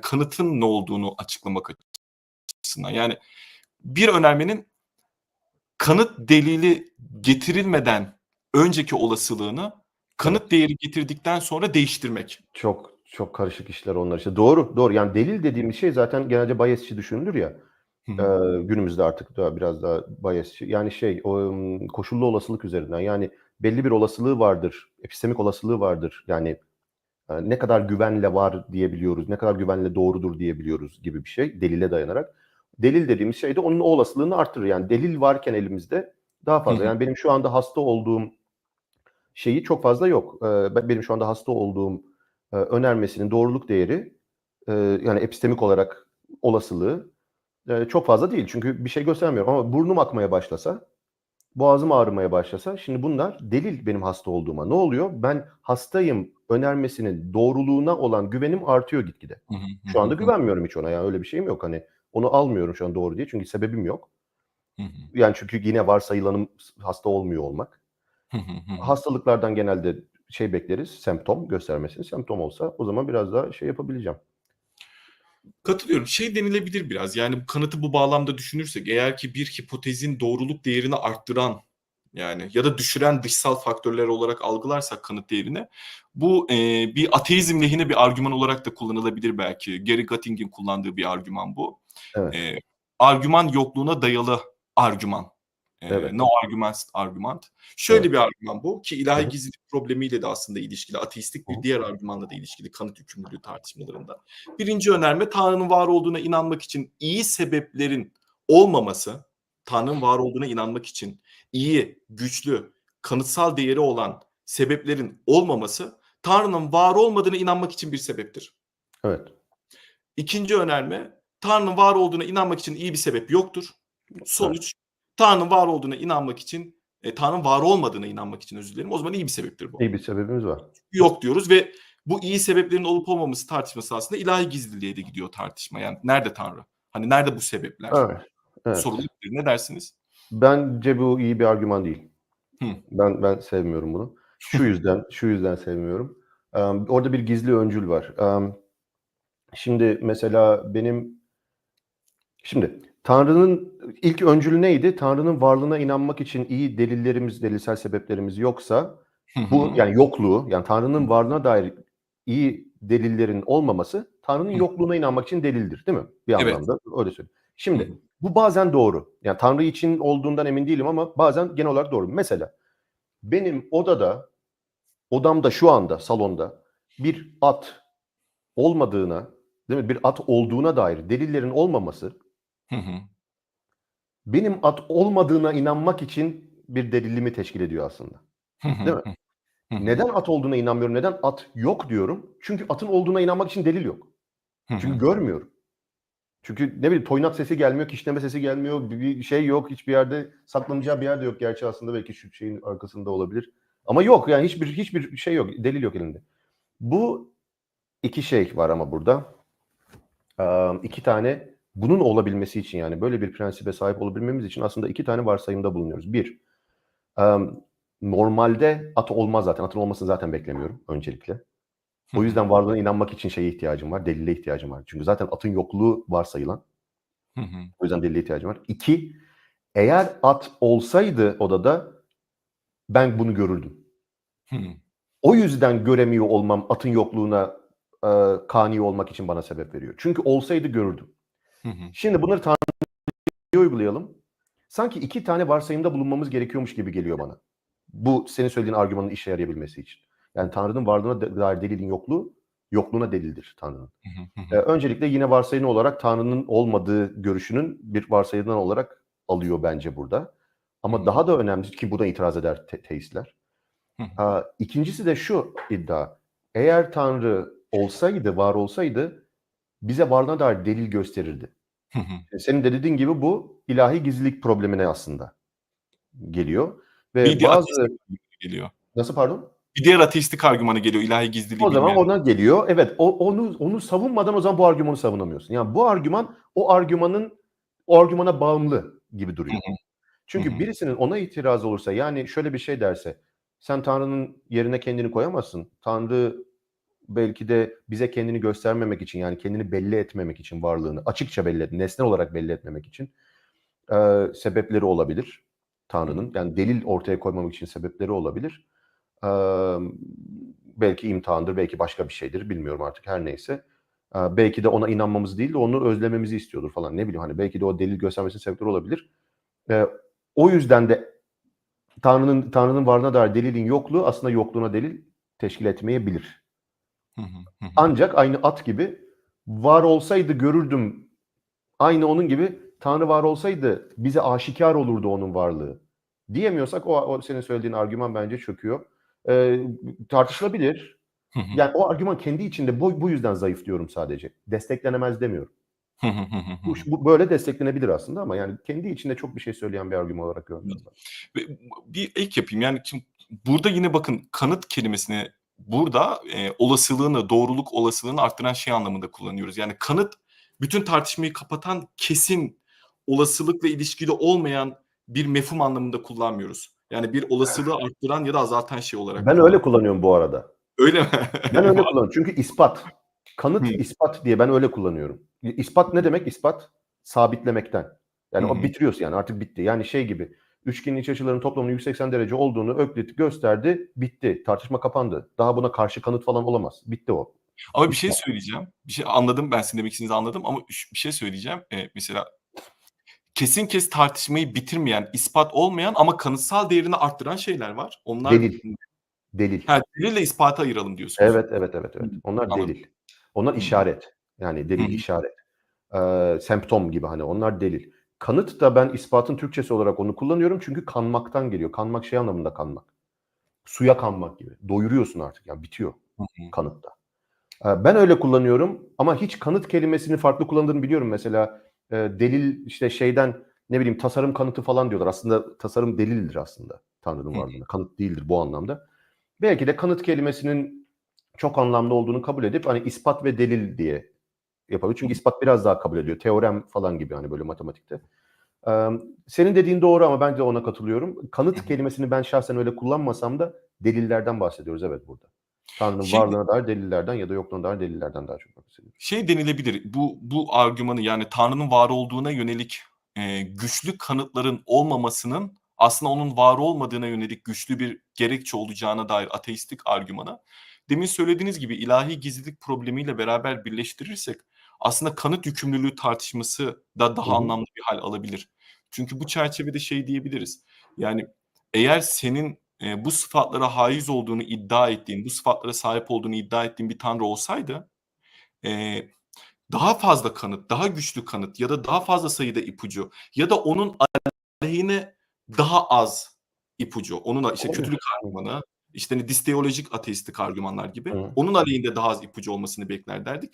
kanıtın ne olduğunu açıklamak açısından. Yani bir önermenin kanıt delili getirilmeden önceki olasılığını kanıt değeri getirdikten sonra değiştirmek. Çok çok karışık işler onlar işte. Doğru, doğru. Yani delil dediğimiz şey zaten genelde biasçi düşünülür ya. Hı günümüzde artık da biraz daha biasçi. Yani şey, o koşullu olasılık üzerinden. Yani belli bir olasılığı vardır, epistemik olasılığı vardır. Yani ne kadar güvenle var diyebiliyoruz, ne kadar güvenle doğrudur diyebiliyoruz gibi bir şey delile dayanarak. Delil dediğimiz şey de onun o olasılığını artırır. Yani delil varken elimizde daha fazla. Yani benim şu anda hasta olduğum şeyi çok fazla yok. Ben- benim şu anda hasta olduğum e, önermesinin doğruluk değeri e, yani epistemik olarak olasılığı e, çok fazla değil. Çünkü bir şey göstermiyorum ama burnum akmaya başlasa, boğazım ağrımaya başlasa şimdi bunlar delil benim hasta olduğuma. Ne oluyor? Ben hastayım önermesinin doğruluğuna olan güvenim artıyor gitgide. Şu anda güvenmiyorum hiç ona. Yani öyle bir şeyim yok. Hani onu almıyorum şu an doğru diye. Çünkü sebebim yok. Yani çünkü yine varsayılanım hasta olmuyor olmak. Hastalıklardan genelde şey bekleriz, semptom göstermesini. Semptom olsa o zaman biraz daha şey yapabileceğim. Katılıyorum. Şey denilebilir biraz. Yani kanıtı bu bağlamda düşünürsek eğer ki bir hipotezin doğruluk değerini arttıran yani ya da düşüren dışsal faktörler olarak algılarsak kanıt değerini bu e, bir ateizm lehine bir argüman olarak da kullanılabilir belki. Gary Gutting'in kullandığı bir argüman bu. Evet. E, argüman yokluğuna dayalı argüman. Evet. no argument argument. Şöyle Evet. bir argüman bu ki ilahi hı. gizlilik problemiyle de aslında ilişkili. Ateistik bir diğer argümanla da ilişkili kanıt yükümlülüğü tartışmalarında. Birinci önerme Tanrı'nın var olduğuna inanmak için iyi sebeplerin olmaması, Tanrı'nın var olduğuna inanmak için iyi, güçlü, kanıtsal değeri olan sebeplerin olmaması Tanrı'nın var olmadığına inanmak için bir sebeptir. Evet. İkinci önerme Tanrı'nın var olduğuna inanmak için iyi bir sebep yoktur. Sonuç Tanrı'nın var olduğuna inanmak için e, Tanrı'nın var olmadığına inanmak için özür dilerim. O zaman iyi bir sebeptir bu. İyi bir sebebimiz var. Yok diyoruz ve bu iyi sebeplerin olup olmaması tartışması aslında ilahi gizliliğe de gidiyor tartışma. Yani nerede Tanrı? Hani nerede bu sebepler? Evet. Evet. Sorulabilir. Ne dersiniz? Bence bu iyi bir argüman değil. Hı. Ben ben sevmiyorum bunu. Şu yüzden şu yüzden sevmiyorum. Em, orada bir gizli öncül var. Em, şimdi mesela benim şimdi Tanrı'nın ilk öncülü neydi? Tanrı'nın varlığına inanmak için iyi delillerimiz, delilsel sebeplerimiz yoksa bu yani yokluğu, yani Tanrı'nın varlığına dair iyi delillerin olmaması Tanrı'nın yokluğuna inanmak için delildir, değil mi? Bir Evet. anlamda öyle söyleyeyim. Şimdi bu bazen doğru. Yani Tanrı için olduğundan emin değilim ama bazen genel olarak doğru. Mesela benim odada, odamda şu anda salonda bir at olmadığına, değil mi? Bir at olduğuna dair delillerin olmaması Hı hı. benim at olmadığına inanmak için bir delilimi teşkil ediyor aslında. Hı hı. Değil mi? Hı hı. Neden at olduğuna inanmıyorum? Neden at yok diyorum? Çünkü atın olduğuna inanmak için delil yok. Hı hı. Çünkü görmüyorum. Çünkü ne bileyim toynak sesi gelmiyor, kişneme sesi gelmiyor, bir- bir şey yok, hiçbir yerde saklanacağı bir yerde yok. Gerçi aslında belki şu şeyin arkasında olabilir. Ama yok yani hiçbir hiçbir şey yok, delil yok elinde. Bu iki şey var ama burada. Ee, iki tane bunun olabilmesi için yani böyle bir prensibe sahip olabilmemiz için aslında iki tane varsayımda bulunuyoruz. Bir, normalde at olmaz zaten. Atın olmasını zaten beklemiyorum öncelikle. O yüzden varlığına inanmak için şeye ihtiyacım var. Delile ihtiyacım var. Çünkü zaten atın yokluğu varsayılan. O yüzden delile ihtiyacım var. İki, eğer at olsaydı odada ben bunu görürdüm. O yüzden göremiyor olmam atın yokluğuna e, kani olmak için bana sebep veriyor. Çünkü olsaydı görürdüm. Hı hı. Şimdi bunları Tanrı'ya uygulayalım. Sanki iki tane varsayımda bulunmamız gerekiyormuş gibi geliyor bana. Bu senin söylediğin argümanın işe yarayabilmesi için. Yani Tanrı'nın varlığına da- dair delilin yokluğu, yokluğuna delildir Tanrı'nın. Ee, öncelikle yine varsayım olarak Tanrı'nın olmadığı görüşünün bir varsayımdan olarak alıyor bence burada. Ama daha da önemli ki buna itiraz eder te- teistler. Aa, İkincisi de şu iddia. Eğer Tanrı olsaydı, var olsaydı bize varlığına dair delil gösterirdi. Hı hı. E, Senin de dediğin gibi bu ilahi gizlilik problemine aslında geliyor. Ve Bir bazı geliyor. nasıl pardon? Bir diğer ateistik argümanı geliyor. ilahi gizliliği O zaman bilmeyen. ona geliyor. Evet, o, onu onu savunmadan o zaman bu argümanı savunamıyorsun. Yani bu argüman o argümanın o argümana bağımlı gibi duruyor. Hı hı. Çünkü Hı hı. birisinin ona itiraz olursa yani şöyle bir şey derse sen Tanrı'nın yerine kendini koyamazsın. Tanrı belki de bize kendini göstermemek için yani kendini belli etmemek için varlığını açıkça belli et, nesne olarak belli etmemek için e, sebepleri olabilir Tanrı'nın. Yani delil ortaya koymamak için sebepleri olabilir. E, belki imtihandır, belki başka bir şeydir bilmiyorum artık her neyse. E, belki de ona inanmamız değil de onu özlememizi istiyordur falan ne bileyim hani belki de o delil göstermesinin sebepleri olabilir. E, o yüzden de Tanrı'nın Tanrı'nın varlığına dair delilin yokluğu aslında yokluğuna delil teşkil etmeyebilir. Ancak aynı at gibi var olsaydı görürdüm. Aynı onun gibi Tanrı var olsaydı bize aşikar olurdu onun varlığı. Diyemiyorsak o, o senin söylediğin argüman bence çöküyor. Ee, tartışılabilir. Yani o argüman kendi içinde bu, bu yüzden zayıf diyorum sadece. Desteklenemez demiyorum. Bu, bu böyle desteklenebilir aslında ama yani kendi içinde çok bir şey söyleyen bir argüman olarak görmüyorum bir ek yapayım. Yani şimdi burada yine bakın kanıt kelimesini burada e, olasılığını, doğruluk olasılığını arttıran şey anlamında kullanıyoruz. Yani kanıt bütün tartışmayı kapatan kesin olasılıkla ilişkili olmayan bir mefhum anlamında kullanmıyoruz. Yani bir olasılığı arttıran ya da azaltan şey olarak. Ben öyle kullanıyorum bu arada. Öyle mi? Ben öyle kullanıyorum. Çünkü ispat. Kanıt Hı. ispat diye ben öyle kullanıyorum. İspat ne demek? İspat sabitlemekten. Yani Hı o bitiriyorsun yani artık bitti. Yani şey gibi üçgenin iç açılarının toplamının 180 derece olduğunu Öklit gösterdi. Bitti. Tartışma kapandı. Daha buna karşı kanıt falan olamaz. Bitti o. Ama bir şey söyleyeceğim. Bir şey anladım. Ben sizin demek istediğinizi anladım ama bir şey söyleyeceğim. Ee, mesela kesin kes tartışmayı bitirmeyen, ispat olmayan ama kanıtsal değerini arttıran şeyler var. Onlar Delil. Delil. Ha, delille ispatı ayıralım diyorsunuz. Evet evet evet evet. Onlar anladım. delil. Onlar işaret. Yani delil Hı. işaret. Ee, semptom gibi hani onlar delil. Kanıt da ben ispatın Türkçesi olarak onu kullanıyorum çünkü kanmaktan geliyor. Kanmak şey anlamında kanmak. Suya kanmak gibi. Doyuruyorsun artık yani bitiyor kanıtta. Ee, Ben öyle kullanıyorum ama hiç kanıt kelimesini farklı kullandığını biliyorum. Mesela e, delil işte şeyden ne bileyim tasarım kanıtı falan diyorlar. Aslında tasarım delildir aslında Tanrı'nın varlığına. Kanıt değildir bu anlamda. Belki de kanıt kelimesinin çok anlamlı olduğunu kabul edip hani ispat ve delil diye yapabilir. Çünkü ispat biraz daha kabul ediyor. Teorem falan gibi hani böyle matematikte. Ee, senin dediğin doğru ama ben de ona katılıyorum. Kanıt kelimesini ben şahsen öyle kullanmasam da delillerden bahsediyoruz evet burada. Tanrı'nın Şey- varlığına dair delillerden ya da yokluğuna dair delillerden daha çok bahsediyoruz. Şey denilebilir. Bu bu argümanı yani Tanrı'nın var olduğuna yönelik e, güçlü kanıtların olmamasının aslında onun var olmadığına yönelik güçlü bir gerekçe olacağına dair ateistik argümanı demin söylediğiniz gibi ilahi gizlilik problemiyle beraber birleştirirsek aslında kanıt yükümlülüğü tartışması da daha anlamlı bir hal alabilir. Çünkü bu çerçevede şey diyebiliriz. Yani eğer senin e, bu sıfatlara haiz olduğunu iddia ettiğin, bu sıfatlara sahip olduğunu iddia ettiğin bir tanrı olsaydı e, daha fazla kanıt, daha güçlü kanıt ya da daha fazla sayıda ipucu ya da onun aleyhine daha az ipucu, onun işte kötülük argümanı, işte hani disteolojik ateistik argümanlar gibi Hı. onun aleyhinde daha az ipucu olmasını bekler derdik.